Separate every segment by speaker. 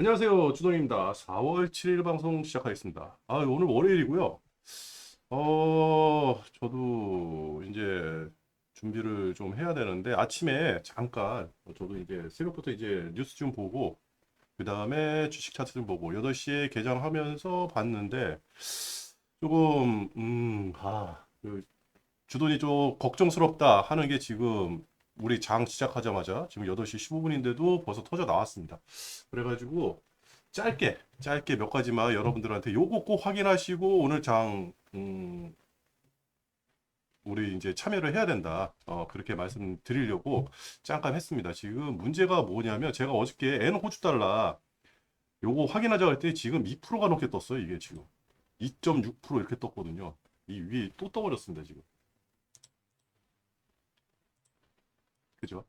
Speaker 1: 안녕하세요. 주동입니다. 4월 7일 방송 시작하겠습니다. 아, 오늘 월요일이고요. 어, 저도 이제 준비를 좀 해야 되는데 아침에 잠깐 저도 이제 새벽부터 이제 뉴스 좀 보고 그 다음에 주식 차트 좀 보고 8시에 개장하면서 봤는데 조금 음, 아, 그 주돈이 좀 걱정스럽다 하는 게 지금 우리 장 시작하자마자 지금 8시 15분인데도 벌써 터져 나왔습니다. 그래가지고 짧게 짧게 몇 가지만 여러분들한테 요거 꼭 확인하시고 오늘 장 음, 우리 이제 참여를 해야 된다. 어, 그렇게 말씀드리려고 잠깐 했습니다. 지금 문제가 뭐냐면 제가 어저께 N 호주 달러 요거 확인하자고 했더니 지금 2%가 넘게 떴어요. 이게 지금 2.6% 이렇게 떴거든요. 이 위에 또 떠버렸습니다. 지금. 그죠?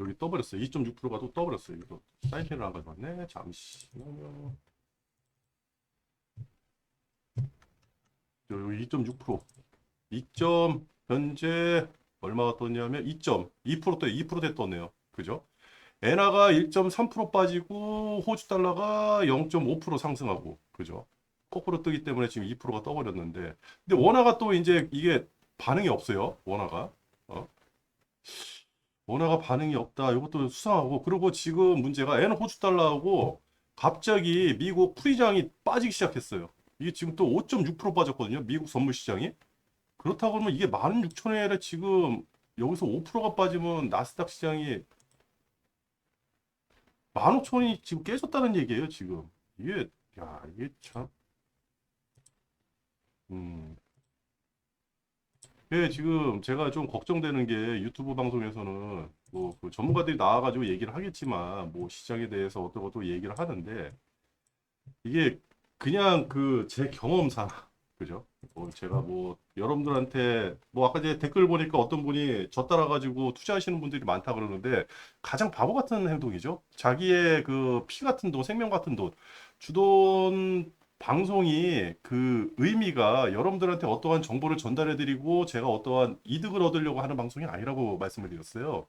Speaker 1: 여기 떠버렸어요. 2.6%가 또 떠버렸어요. 이거 사인펜을 안 가져왔네. 잠시만요. 여기 2.6%. 2점 현재 얼마가 떴냐면 2.2%대 2%대 떴네요. 그죠? 엔화가 1.3% 빠지고 호주 달러가 0.5% 상승하고 그죠? 거꾸로 뜨기 때문에 지금 2%가 떠버렸는데 근데 원화가 또 이제 이게 반응이 없어요. 원화가. 어? 원화가 반응이 없다. 이것도 수상하고 그리고 지금 문제가 엔 호주 달러하고 갑자기 미국 풀이장이 빠지기 시작했어요. 이게 지금 또 5.6% 빠졌거든요. 미국 선물 시장이. 그렇다고 하면 이게 16,000원에 지금 여기서 5%가 빠지면 나스닥 시장이 15,000원이 지금 깨졌다는 얘기예요, 지금. 이게 야, 이게 참 음. 예, 지금 제가 좀 걱정되는 게 유튜브 방송에서는 뭐 그 전문가들이 나와가지고 얘기를 하겠지만 뭐 시장에 대해서 어떤 것도 얘기를 하는데 이게 그냥 그 제 경험상 그죠? 뭐 제가 뭐 여러분들한테 뭐 아까 제 댓글 보니까 어떤 분이 저 따라가지고 투자하시는 분들이 많다 그러는데 가장 바보 같은 행동이죠. 자기의 그 피 같은 돈, 생명 같은 돈, 주돈 방송이 그 의미가 여러분들한테 어떠한 정보를 전달해드리고 제가 어떠한 이득을 얻으려고 하는 방송이 아니라고 말씀을 드렸어요.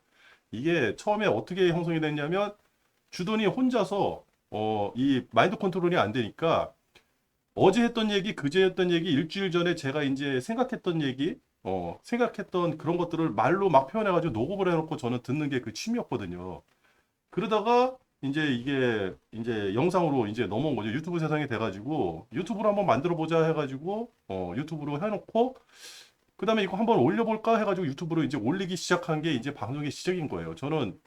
Speaker 1: 이게 처음에 어떻게 형성이 됐냐면 주돈이 혼자서 어, 이 마인드 컨트롤이 안 되니까 어제 했던 얘기, 그제 했던 얘기, 일주일 전에 제가 이제 생각했던 얘기, 어, 생각했던 그런 것들을 말로 막 표현해가지고 녹음을 해놓고 저는 듣는 게 그 취미였거든요. 그러다가 이제 이게 이제 영상으로 이제 넘어온 거죠. 유튜브 세상이 돼가지고 유튜브로 한번 만들어 보자 해가지고 어, 유튜브로 해놓고 그 다음에 이거 한번 올려볼까 해가지고 유튜브로 이제 올리기 시작한 게 이제 방송의 시작인 거예요. 저는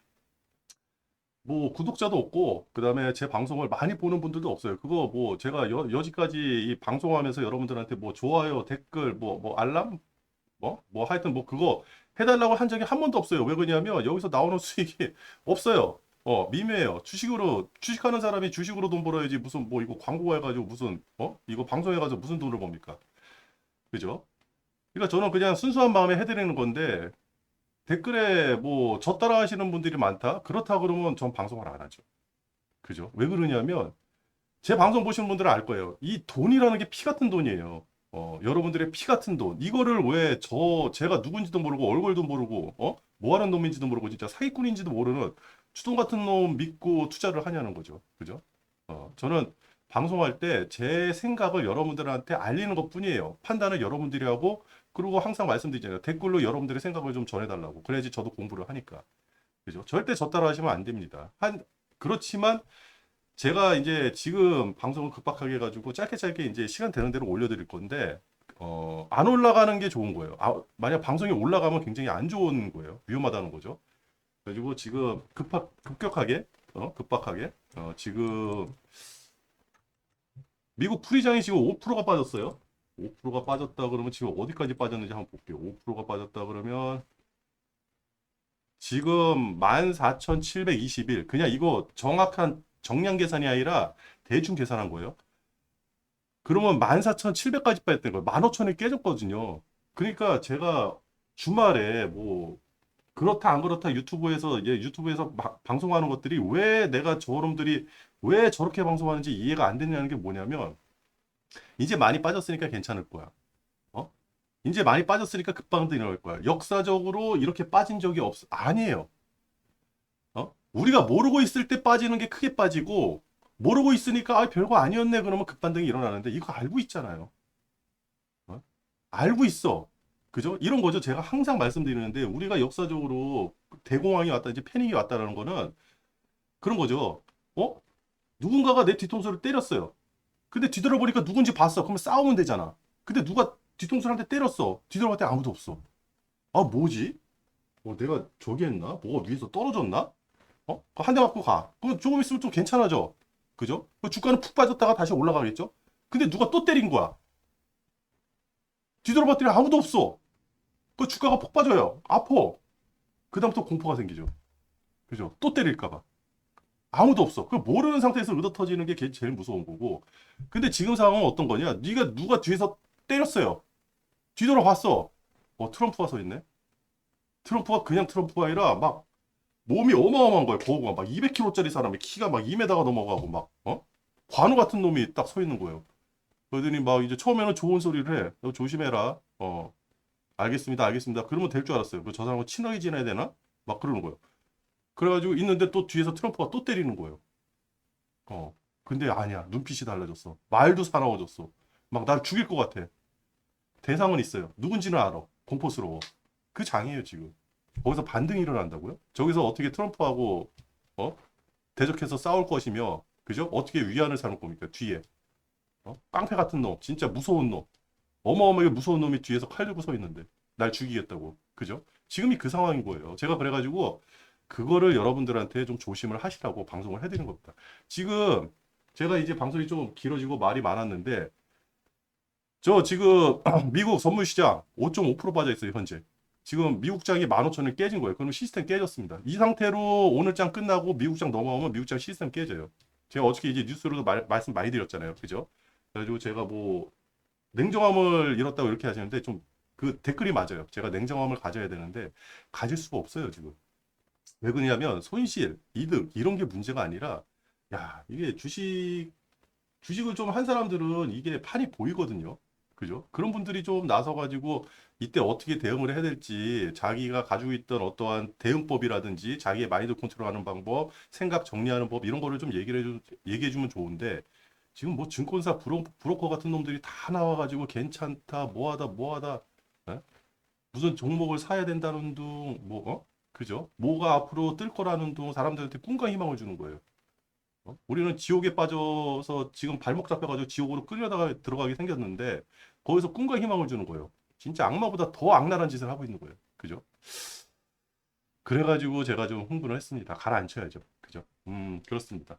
Speaker 1: 뭐 구독자도 없고 그 다음에 제 방송을 많이 보는 분들도 없어요. 그거 뭐 제가 여, 여지까지 이 방송하면서 여러분들한테 뭐 좋아요, 댓글, 뭐 뭐 알람, 뭐 뭐 하여튼 뭐 그거 해달라고 한 적이 한 번도 없어요. 왜 그러냐면 여기서 나오는 수익이 없어요. 어, 미매예요. 주식으로 주식하는 사람이 주식으로 돈 벌어야지 무슨 뭐 이거 광고 해가지고 무슨 어 이거 방송해가지고 무슨 돈을 법니까? 그죠? 그러니까 저는 그냥 순수한 마음에 해드리는 건데 댓글에 뭐 저 따라 하시는 분들이 많다? 그렇다 그러면 전 방송을 안 하죠. 그죠? 왜 그러냐면 제 방송 보시는 분들은 알 거예요. 이 돈이라는 게 피 같은 돈이에요. 어, 여러분들의 피 같은 돈. 이거를 왜 저 제가 누군지도 모르고 얼굴도 모르고 어? 뭐 하는 놈인지도 모르고 진짜 사기꾼인지도 모르는 주돈 같은 놈 믿고 투자를 하냐는 거죠. 그죠? 어, 저는 방송할 때 제 생각을 여러분들한테 알리는 것 뿐이에요. 판단을 여러분들이 하고 그리고 항상 말씀드리잖아요. 댓글로 여러분들의 생각을 좀 전해달라고. 그래야지 저도 공부를 하니까. 그죠? 절대 저 따라 하시면 안 됩니다. 한, 그렇지만 제가 이제 지금 방송을 급박하게 해가지고 짧게 짧게 이제 시간 되는 대로 올려드릴 건데, 어, 안 올라가는 게 좋은 거예요. 아, 만약 방송이 올라가면 굉장히 안 좋은 거예요. 위험하다는 거죠. 그래가지고 지금 급박, 급격하게, 어, 급박하게, 어, 지금 미국 풀이장이 지금 5%가 빠졌어요. 5%가 빠졌다 그러면 지금 어디까지 빠졌는지 한번 볼게요. 5%가 빠졌다 그러면 지금 14,721. 그냥 이거 정확한 정량 계산이 아니라 대충 계산한 거예요. 그러면 14,700까지 빠졌던 거예요. 15,000이 깨졌거든요. 그러니까 제가 주말에 뭐 그렇다 안 그렇다 유튜브에서 이제 유튜브에서 막 방송하는 것들이 왜 내가 저놈들이 왜 저렇게 방송하는지 이해가 안 되냐는 게 뭐냐면 이제 많이 빠졌으니까 괜찮을 거야. 어? 이제 많이 빠졌으니까 급방도 일어날 거야. 역사적으로 이렇게 빠진 적이 없어. 아니에요. 어? 우리가 모르고 있을 때 빠지는 게 크게 빠지고 모르고 있으니까 아 별거 아니었네 그러면 급반등이 일어나는데 이거 알고 있잖아요. 어? 알고 있어. 그죠? 이런 거죠. 제가 항상 말씀드리는데 우리가 역사적으로 대공황이 왔다 이제 패닉이 왔다라는 거는 그런 거죠. 어? 누군가가 내 뒤통수를 때렸어요. 근데 뒤돌아보니까 누군지 봤어. 그러면 싸우면 되잖아. 근데 누가 뒤통수를 한 대 때렸어. 뒤돌아봤더니 아무도 없어. 아 뭐지? 어, 내가 저기 했나? 뭐가 위에서 떨어졌나? 어? 한 대 맞고 가. 그럼 조금 있으면 좀 괜찮아져. 그죠? 그 주가는 푹 빠졌다가 다시 올라가겠죠? 근데 누가 또 때린 거야. 뒤돌아봤더니 아무도 없어. 그 주가가 폭 빠져요. 아파. 그다음부터 공포가 생기죠. 그죠? 또 때릴까봐. 아무도 없어. 그 모르는 상태에서 의도 터지는 게 게- 제일 무서운 거고. 근데 지금 상황은 어떤 거냐? 네가 누가 뒤에서 때렸어요. 뒤돌아봤어. 어, 트럼프가 서 있네. 트럼프가 그냥 트럼프가 아니라 막 몸이 어마어마한 거예요. 거구가 막 200kg짜리 사람이 키가 막 2m가 넘어가고 막 어? 관우 같은 놈이 딱 서 있는 거예요. 그러더니 막 이제 처음에는 좋은 소리를 해. 너 조심해라. 어. 알겠습니다. 알겠습니다. 그러면 될 줄 알았어요. 그저 사람과 친하게 지내야 되나? 막 그러는 거예요. 그래가지고 있는데 또 뒤에서 트럼프가 또 때리는 거예요. 어. 근데 아니야. 눈빛이 달라졌어. 말도 사나워졌어. 막 날 죽일 것 같아. 대상은 있어요. 누군지는 알아. 공포스러워. 그 장이에요, 지금. 거기서 반등이 일어난다고요? 저기서 어떻게 트럼프하고 어? 대적해서 싸울 것이며 그죠? 어떻게 위안을 삼을 겁니까? 뒤에. 어? 깡패 같은 놈, 진짜 무서운 놈. 어마어마하게 무서운 놈이 뒤에서 칼 들고 서 있는데 날 죽이겠다고. 그죠? 지금이 그 상황인 거예요. 제가 그래가지고 그거를 여러분들한테 좀 조심을 하시라고 방송을 해드린 겁니다. 지금 제가 이제 방송이 좀 길어지고 말이 많았는데 저 지금 미국 선물 시장 5.5% 빠져 있어요 현재. 지금 미국 장이 15,000원 깨진 거예요. 그러면 시스템 깨졌습니다. 이 상태로 오늘 장 끝나고 미국 장 넘어오면 미국 장 시스템 깨져요. 제가 어저께 이제 뉴스로도 말, 말씀 많이 드렸잖아요. 그죠? 그래가지고 제가 뭐 냉정함을 잃었다고 이렇게 하시는데 좀 그 댓글이 맞아요. 제가 냉정함을 가져야 되는데 가질 수가 없어요 지금. 왜 그러냐면 손실, 이득 이런 게 문제가 아니라 야 이게 주식 주식을 좀 한 사람들은 이게 판이 보이거든요. 그죠? 그런 분들이 좀 나서 가지고 이때 어떻게 대응을 해야 될지 자기가 가지고 있던 어떠한 대응법이라든지 자기의 마인드 컨트롤하는 방법, 생각 정리하는 법 이런 거를 좀 얘기를 해주, 얘기해 주면 좋은데 지금 뭐 증권사 브로, 브로커 같은 놈들이 다 나와가지고 괜찮다 뭐하다 뭐하다 에? 무슨 종목을 사야 된다는 둥뭐 어? 그죠? 뭐가 앞으로 뜰 거라는 둥 사람들한테 꿈과 희망을 주는 거예요. 어? 우리는 지옥에 빠져서 지금 발목 잡혀가지고 지옥으로 끌려다가 들어가게 생겼는데 거기서 꿈과 희망을 주는 거예요. 진짜 악마보다 더 악랄한 짓을 하고 있는 거예요. 그죠? 그래가지고 제가 좀 흥분을 했습니다. 가라앉혀야죠. 그죠? 음, 그렇습니다.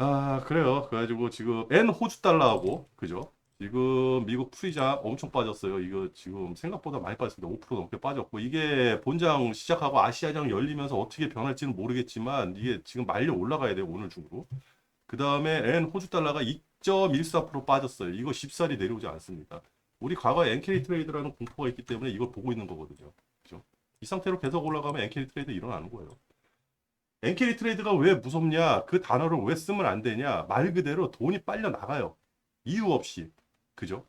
Speaker 1: 아, 그래요. 그래가지고 지금 N 호주 달러하고, 그죠? 지금 미국 풀이자 엄청 빠졌어요. 이거 지금 생각보다 많이 빠졌습니다. 5% 넘게 빠졌고, 이게 본장 시작하고 아시아장 열리면서 어떻게 변할지는 모르겠지만, 이게 지금 말려 올라가야 돼요. 오늘 중으로. 그 다음에 N 호주 달러가 2.14% 빠졌어요. 이거 쉽사리 내려오지 않습니다. 우리 과거에 엔캐리 트레이드라는 공포가 있기 때문에 이걸 보고 있는 거거든요. 그죠? 이 상태로 계속 올라가면 엔캐리 트레이드 일어나는 거예요. 엔캐리 트레이드가 왜 무섭냐? 그 단어를 왜 쓰면 안 되냐? 말 그대로 돈이 빨려 나가요. 이유 없이. 그죠?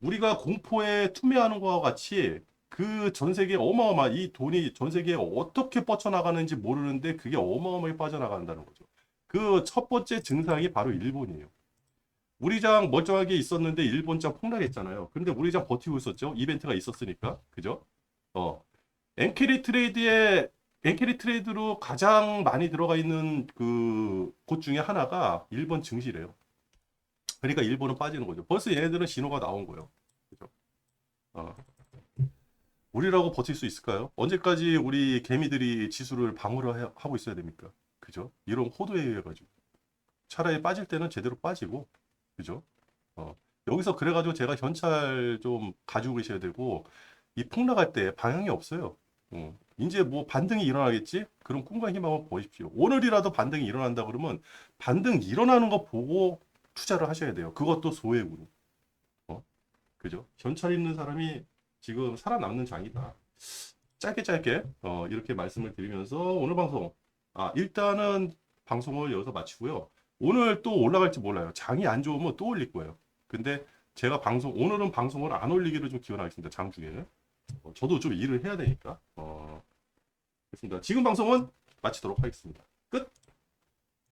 Speaker 1: 우리가 공포에 투매하는 것과 같이 그 전 세계 어마어마 이 돈이 전 세계에 어떻게 뻗쳐나가는지 모르는데 그게 어마어마하게 빠져나간다는 거죠. 그 첫 번째 증상이 바로 일본이에요. 우리 장 멀쩡하게 있었는데 일본 장 폭락했잖아요. 근데 우리 장 버티고 있었죠. 이벤트가 있었으니까. 그죠? 어. 엔캐리 트레이드에 엔캐리 트레이드로 가장 많이 들어가 있는 그 곳 중에 하나가 일본 증시래요. 그러니까 일본은 빠지는 거죠. 벌써 얘네들은 신호가 나온 거예요. 그죠? 어. 우리라고 버틸 수 있을까요? 언제까지 우리 개미들이 지수를 방어를 해- 하고 있어야 됩니까? 그죠? 이런 호도에 의해 가지고 차라리 빠질 때는 제대로 빠지고 그죠? 어. 여기서 그래가지고 제가 현찰 좀 가지고 계셔야 되고 이 폭락할 때 방향이 없어요. 어. 이제 뭐 반등이 일어나겠지? 그럼 꿈과 희망을 보십시오. 오늘이라도 반등이 일어난다 그러면 반등 일어나는 거 보고 투자를 하셔야 돼요. 그것도 소액으로. 어? 그죠? 현찰 있는 사람이 지금 살아남는 장이다. 짧게 짧게 어, 이렇게 말씀을 드리면서 오늘 방송 아 일단은 방송을 여기서 마치고요. 오늘 또 올라갈지 몰라요. 장이 안 좋으면 또 올릴 거예요. 근데 제가 방송 오늘은 방송을 안 올리기를 좀 기원하겠습니다. 장 중에 어, 저도 좀 일을 해야 되니까 어, 그렇습니다. 지금 방송은 마치도록 하겠습니다. 끝.